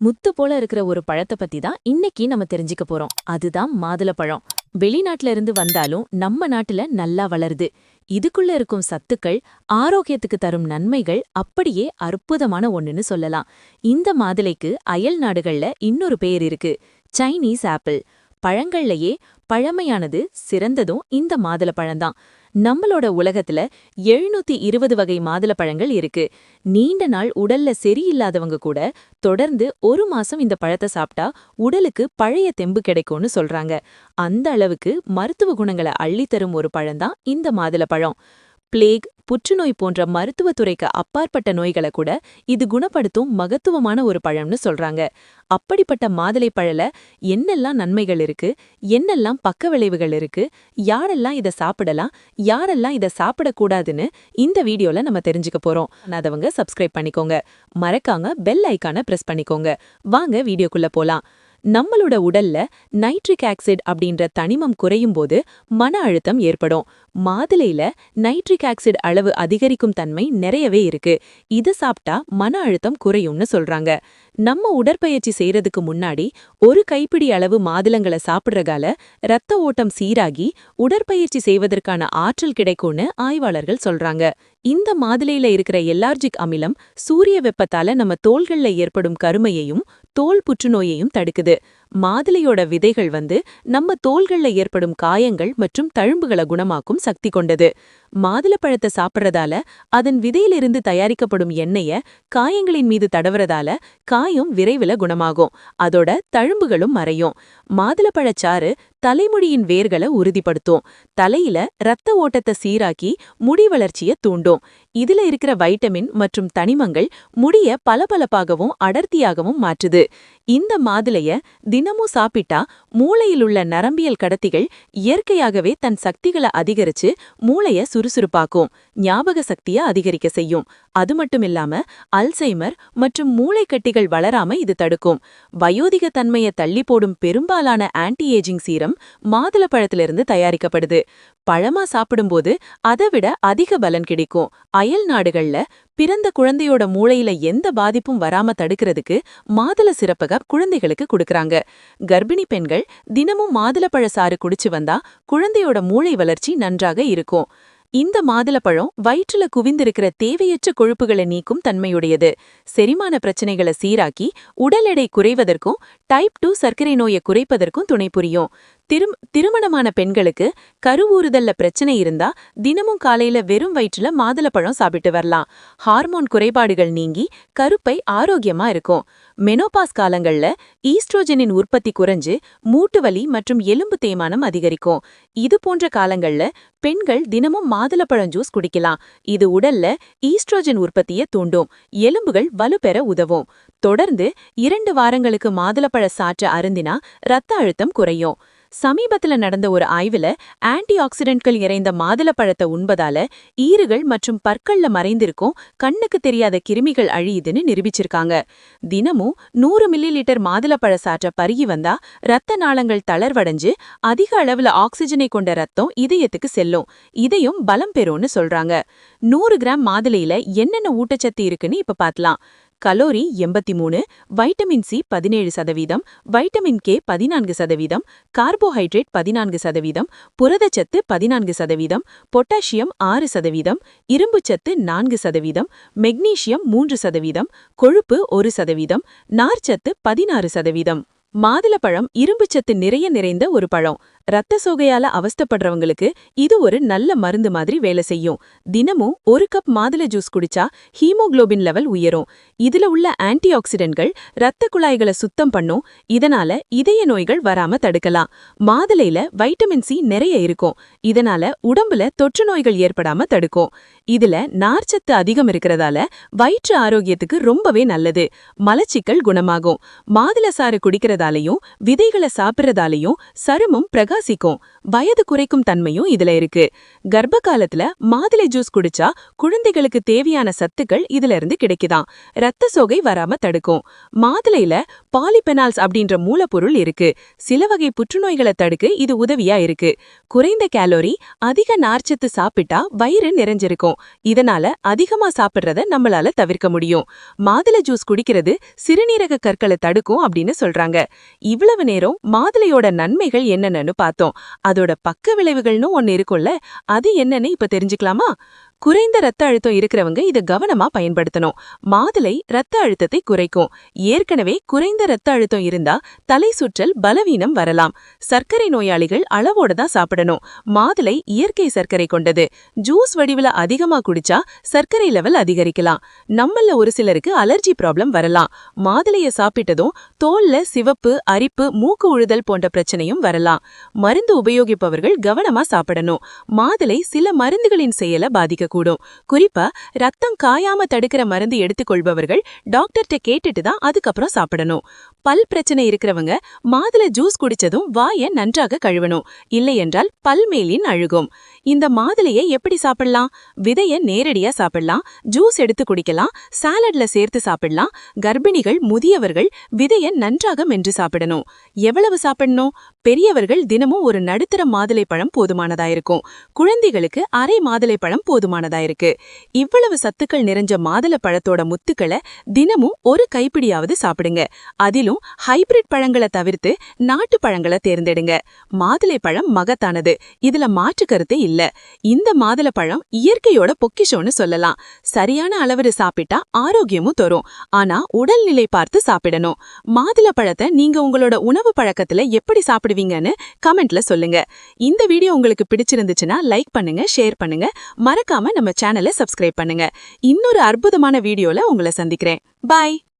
முத்து போல இருக்கிற ஒரு பழத்தை பத்தி தான் இன்னைக்கு நம்ம தெரிஞ்சுக்க போறோம். அதுதான் மாதுளப்பழம் வெளிநாட்டுல இருந்து வந்தாலும் நம்ம நாட்டுல நல்லா வளருது. இதுக்குள்ள இருக்கும் சத்துக்கள் ஆரோக்கியத்துக்கு தரும் நன்மைகள் அப்படியே அற்புதமான ஒண்ணுன்னு சொல்லலாம். இந்த மாதுளைக்கு அயல் நாடுகள்ல இன்னொரு பேர் இருக்கு. Chinese apple. பழங்கள்லயே பழமையானது சிறந்ததும் இந்த மாதுளப்பழம்தான். நம்மளோட உலகத்துல எழுநூத்தி இருபது வகை மாதுளப்பழங்கள் இருக்கு. நீண்ட நாள் உடல்ல சரியில்லாதவங்க கூட தொடர்ந்து ஒரு மாசம் இந்த பழத்தை சாப்பிட்டா உடலுக்கு பழைய தெம்பு கிடைக்கும்னு சொல்றாங்க. அந்த அளவுக்கு மருத்துவ குணங்களை அள்ளித்தரும் ஒரு பழம்தான் இந்த மாதுளப்பழம். பிளேக் புற்றுநோய் போன்ற மருத்துவத்துறைக்கு அப்பாற்பட்ட நோய்களை கூட இது குணப்படுத்தும் மகத்துவமான ஒரு பழம்னு சொல்றாங்க. அப்படிப்பட்ட மாதுளை பழல என்னெல்லாம் நன்மைகள் இருக்கு? என்னெல்லாம் பக்க விளைவுகள் இருக்கு? யாரெல்லாம் இதை சாப்பிடலாம்? யாரெல்லாம் இதை சாப்பிடக்கூடாதுன்னு இந்த வீடியோல நம்ம தெரிஞ்சுக்க போறோம். அதவங்க சப்ஸ்கிரைப் பண்ணிக்கோங்க. மறக்காம பெல் ஐக்கான பிரஸ் பண்ணிக்கோங்க. வாங்க வீடியோக்குள்ள போலாம். நம்மளோட உடல்ல நைட்ரிக் ஆக்சிட் அப்படின்ற தனிமம் குறையும் போது மன அழுத்தம் ஏற்படும். மாதுளையில நைட்ரிக் ஆக்சிட் அளவு அதிகரிக்கும் தன்மை நிறையவே இருக்கு. இத சாப்பிட்டா மன அழுத்தம் குறையும்னு சொல்றாங்க. நம்ம உடற்பயிற்சி செய்யறதுக்கு முன்னாடி ஒரு கைப்பிடி அளவு மாதுளங்களை சாப்பிடுறதால ரத்த ஓட்டம் சீராகி உடற்பயிற்சி செய்வதற்கான ஆற்றல் கிடைக்கும்னு ஆய்வாளர்கள் சொல்றாங்க. இந்த மாதுளையில இருக்கிற எல்லார்ஜிக் அமிலம் சூரிய வெப்பத்தால நம்ம தோள்கள்ல ஏற்படும் கருமையையும் தோல் புற்றுநோயையும் தடுக்குது. மாதுளையோட விதைகள் வந்து நம்ம தோள்கள்ல ஏற்படும் காயங்கள் மற்றும் தழும்புகளை குணமாக்கும் சக்தி கொண்டது. மாதுளப்பழத்தை சாப்பிட்றதால அதன் விதையிலிருந்து தயாரிக்கப்படும் எண்ணெய காயங்களின் மீது தடவுறதால காயம் விரைவில் குணமாகும். அதோட தழும்புகளும் மறையும். மாதுளப்பழச்சாறு தலைமுடியின் வேர்களை உறுதிப்படுத்தும். தலையில ரத்த ஓட்டத்தை சீராக்கி முடி வளர்ச்சியை தூண்டும். இதுல இருக்கிற வைட்டமின் மற்றும் தனிமங்கள் முடிய பளபளப்பாகவும் அடர்த்தியாகவும் மாற்றுது. இந்த மாதுளைய தினமும் சாப்பிட்டா மூளையில் உள்ள நரம்பியல் கடத்திகள் இயற்கையாகவே தன் சக்திகளை அதிகரிச்சு மூளைய சுறுசுறுப்பாக்கும் ஞாபக சக்தியை அதிகரிக்க செய்யும். அது மட்டும் இல்லாம அல்சைமர் மற்றும் மூளைக்கட்டிகள் வளராம இது தடுக்கும். வயோதிக தன்மையை தள்ளி போடும் பெரும்பாலான ஆன்டி ஏஜிங் சீரம் மாதுளப்பழத்திலிருந்து தயாரிக்கப்படுது. பழமா சாப்பிடும்போது அதை விட அதிக பலன் கிடைக்கும். அயல் நாடுகள்ல பிறந்த குழந்தையோட மூளையில எந்த பாதிப்பும் வராம தடுக்கிறதுக்கு மாதுள சிறப்பக குழந்தைகளுக்கு கொடுக்கறாங்க. கர்ப்பிணி பெண்கள் தினமும் மாதுளப்பழ சாறு குடிச்சு வந்தா குழந்தையோட மூளை வளர்ச்சி நன்றாக இருக்கும். இந்த மாதுளப்பழம் வயிற்றுல குவிந்திருக்கிற தேவையற்ற கொழுப்புகளை நீக்கும் தன்மையுடையது. செரிமான பிரச்சனைகளை சீராக்கி உடல் எடை குறைவதற்கும் டைப் டூ சர்க்கரை நோயை குறைப்பதற்கும் துணை புரியும். திரும் திருமணமான பெண்களுக்கு கருவூறுதல்ல பிரச்சனை இருந்தா தினமும் காலையில வெறும் வயிற்றுல மாதுளப்பழம் சாப்பிட்டு வரலாம். ஹார்மோன் குறைபாடுகள் நீங்கி கருப்பை ஆரோக்கியமா இருக்கும். மெனோபாஸ் காலங்கள்ல ஈஸ்ட்ரோஜனின் உற்பத்தி குறைஞ்சு மூட்டு வலி மற்றும் எலும்பு தேய்மானம் அதிகரிக்கும். இது போன்ற காலங்கள்ல பெண்கள் தினமும் மாதுளப்பழம் ஜூஸ் குடிக்கலாம். இது உடல்ல ஈஸ்ட்ரோஜன் உற்பத்தியை தூண்டும். எலும்புகள் வலுப்பெற உதவும். தொடர்ந்து இரண்டு வாரங்களுக்கு மாதுளப்பழ சாற்று அருந்தினா ரத்த அழுத்தம் குறையும். சமீபத்துல நடந்த ஒரு ஆய்வுல ஆன்டி ஆக்சிடென்ட்கள் இறைந்த மாதுளப்பழத்தை உண்பதால ஈறுகள் மற்றும் பற்கள்ல மறைந்திருக்கும் கண்ணுக்கு தெரியாத கிருமிகள் அழியுதுன்னு நிரூபிச்சிருக்காங்க. தினமும் நூறு மில்லி லிட்டர் மாதுளப்பழ சாற்ற பருகி வந்தா ரத்த நாளங்கள் தளர்வடைஞ்சு அதிக அளவுல ஆக்சிஜனை கொண்ட ரத்தம் இதயத்துக்கு செல்லும். இதயம் பலம் பெறும்னு சொல்றாங்க. நூறு கிராம் மாதுளையில என்னென்ன ஊட்டச்சத்து இருக்குன்னு இப்ப பாக்கலாம். கலோரி எண்பத்தி மூணு வைட்டமின் சி பதினேழு சதவீதம் வைட்டமின் கே பதினான்கு சதவீதம் கார்போஹைட்ரேட் பதினான்கு சதவீதம் புரதச்சத்து பதினான்கு சதவீதம் பொட்டாசியம் ஆறு சதவீதம் இரும்புச்சத்து நான்கு சதவீதம் மெக்னீசியம் மூன்று சதவீதம் கொழுப்பு ஒரு சதவீதம் நார்ச்சத்து பதினாறு சதவீதம். மாதுளப்பழம் இரும்புச்சத்து நிறைய நிறைந்த ஒரு பழம். ரத்த சோகையால அவஸ்தப்படுறவங்களுக்கு இது ஒரு நல்ல மருந்து மாதிரி வேலை செய்யும். தினமும் ஒரு கப் மாதுளை ஜூஸ் குடிச்சா ஹீமோகுளோபின் லெவல் உயரும். இதுல உள்ள ஆன்டி ஆக்சிடென்ட்கள் ரத்த குழாய்களை சுத்தம் பண்ணும். இதனால இதய நோய்கள் வராம தடுக்கலாம். மாதுளையில வைட்டமின் சி நிறைய இருக்கும். இதனால உடம்புல தொற்று நோய்கள் ஏற்படாம தடுக்கும். இதுல நார்ச்சத்து அதிகம் இருக்கிறதால வயிற்று ஆரோக்கியத்துக்கு ரொம்பவே நல்லது. மலச்சிக்கல் குணமாகும். மாதுளை சாறு குடிக்கிறதாலையும் விதைகளை சாப்பிட்றதாலையும் சருமம் பிரகாச சுவாசிக்கும் வயது குறைக்கும் தன்மையும் இதுல இருக்கு. கர்ப்ப காலத்துல மாதுளை ஜூஸ் குடிச்சா குழந்தைகளுக்கு தேவையான சத்துக்கள் இதுல இருந்து கிடைக்குதாம் ரத்த சோகை வராம தடுக்கும். மாதுளையில பாலிபெனால்ஸ் அப்படின்ற மூலப்பொருள் இருக்கு. சில வகை புற்றுநோய்களை தடுக்க இது உதவியா இருக்கு. குறைந்த கேலோரி அதிக நார்ச்சத்து சாப்பிட்டா வயிறு நிறைஞ்சிருக்கும். இதனால அதிகமா சாப்பிடுறத நம்மளால தவிர்க்க முடியும். மாதுளை ஜூஸ் குடிக்கிறது சிறுநீரக கற்களை தடுக்கும் அப்படின்னு சொல்றாங்க. இவ்வளவு நேரம் மாதுளையோட நன்மைகள் என்னென்னு பார்த்தோம் அதோட பக்க விளைவுகள்னு ஒன்னு இருக்கும்ல அது என்னன்னு இப்ப தெரிஞ்சுக்கலாமா? குறைந்த ரத்த அழுத்தம் இருக்கிறவங்க இத கவனமா பயன்படுத்தணும். மாதுளை ரத்த அழுத்தத்தை குறைக்கும். ஏற்கனவே குறைந்த ரத்த அழுத்தம் இருந்தா தலை சுற்றல் பலவீனம் வரலாம். சர்க்கரை நோயாளிகள் அளவோட தான் சாப்பிடணும். மாதுளை இயற்கை சர்க்கரை கொண்டது. ஜூஸ் வடிவுல அதிகமா குடிச்சா சர்க்கரை லெவல் அதிகரிக்கலாம். நம்மள ஒரு சிலருக்கு அலர்ஜி ப்ராப்ளம் வரலாம். மாதுளைய சாப்பிட்டதும் தோல்ல சிவப்பு அரிப்பு மூக்கு உழுதல் போன்ற பிரச்சனையும் வரலாம். மருந்து உபயோகிப்பவர்கள் கவனமா சாப்பிடணும். மாதுளை சில மருந்துகளின் செயல இருக்கக்கூடும். குறிப்பா ரத்தம் காயாம தடுக்கிற மருந்து எடுத்துக்கொள்பவர்கள் டாக்டர்கிட்ட கேட்டுட்டு தான் அதுக்கப்புறம் சாப்பிடணும். பல் பிரச்சனை இருக்கிறவங்க மாதுளை ஜூஸ் குடிச்சதும் வாயை நன்றாக கழுவணும். இல்லையென்றால் பல்மேலின் அழுகும். இந்த மாதுளையை எப்படி சாப்பிடலாம்? விதைய நேரடியா சாப்பிடலாம். ஜூஸ் எடுத்து குடிக்கலாம். சாலட்ல சேர்த்து சாப்பிடலாம். கர்ப்பிணிகள் முதியவர்கள் விதையை நன்றாக மென்று சாப்பிடணும். எவ்வளவு சாப்பிடணும்? பெரியவர்கள் தினமும் ஒரு நடுத்தர மாதுளை பழம் போதுமானதா இருக்கும். குழந்தைகளுக்கு அரை மாதுளை பழம் ஆரோக்கியமானதா இருக்கு. இவ்வளவு சத்துக்கள் நிறைஞ்ச மாதுளை பழத்தோட முத்துக்களை தினமும் ஒரு கைப்பிடியாவது சாப்பிடுங்க. அதிலும் ஹைபிரிட் பழங்களை தவிர்த்து நாட்டு பழங்களை தேர்ந்தெடுங்க. மாதுளை பழம் மகத்தானது. இதுல மாற்று கருத்து இல்ல. இந்த மாதுளை பழம் இயற்கையோட பொக்கிஷம்னு சொல்லலாம். சரியான அளவு சாப்பிட்டா ஆரோக்கியமும் தரும். ஆனா உடல்நிலை பார்த்து சாப்பிடணும். மாதுளை பழத்தை நீங்க உங்களோட உணவு பழக்கத்துல எப்படி சாப்பிடுவீங்கன்னு கமெண்ட்ல சொல்லுங்க. இந்த வீடியோ உங்களுக்கு பிடிச்சிருந்துச்சுன்னா லைக் பண்ணுங்க ஷேர் பண்ணுங்க. மறக்காம மறக்காம நம்ம சேனலை சப்ஸ்கிரைப் பண்ணுங்க. இன்னொரு அற்புதமான வீடியோல உங்களை சந்திக்கிறேன். பாய்